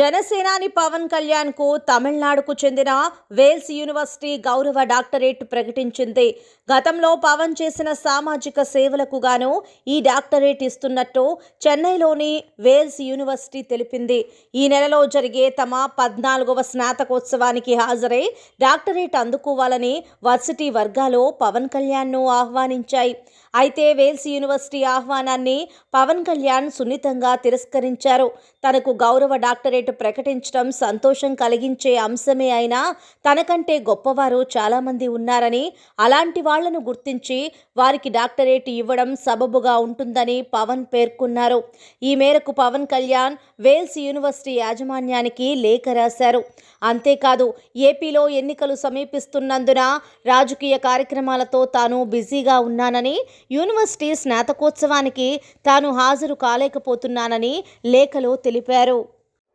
జనసేనాని పవన్ కళ్యాణ్కు తమిళనాడుకు చెందిన వేల్స్ యూనివర్సిటీ గౌరవ డాక్టరేట్ ప్రకటించింది. గతంలో పవన్ చేసిన సామాజిక సేవలకు గాను ఈ డాక్టరేట్ ఇస్తున్నట్టు చెన్నైలోని వేల్స్ యూనివర్సిటీ తెలిపింది. ఈ నెలలో జరిగే తమ పద్నాలుగవ స్నాతకోత్సవానికి హాజరై డాక్టరేట్ అందుకోవాలని వర్సిటీ వర్గాలు పవన్ కళ్యాణ్ను ఆహ్వానించాయి. అయితే వేల్స్ యూనివర్సిటీ ఆహ్వానాన్ని పవన్ కళ్యాణ్ సున్నితంగా తిరస్కరించారు. తనకు గౌరవ డాక్టరేట్ ప్రకటించడం సంతోషం కలిగించే అంశమే అయినా తనకంటే గొప్పవారు చాలామంది ఉన్నారని అలాంటి వాళ్ళను గుర్తించి వారికి డాక్టరేట్ ఇవ్వడం సబబుగా ఉంటుందని పవన్ పేర్కొన్నారు. ఈ మేరకు పవన్ కళ్యాణ్ వేల్స్ యూనివర్సిటీ యాజమాన్యానికి లేఖ రాశారు. అంతేకాదు ఏపీలో ఎన్నికలు సమీపిస్తున్నందున రాజకీయ కార్యక్రమాలతో తాను బిజీగా ఉన్నానని యూనివర్సిటీ స్నాతకోత్సవానికి తాను హాజరు కాలేకపోతున్నానని లేఖలో తెలిపారు.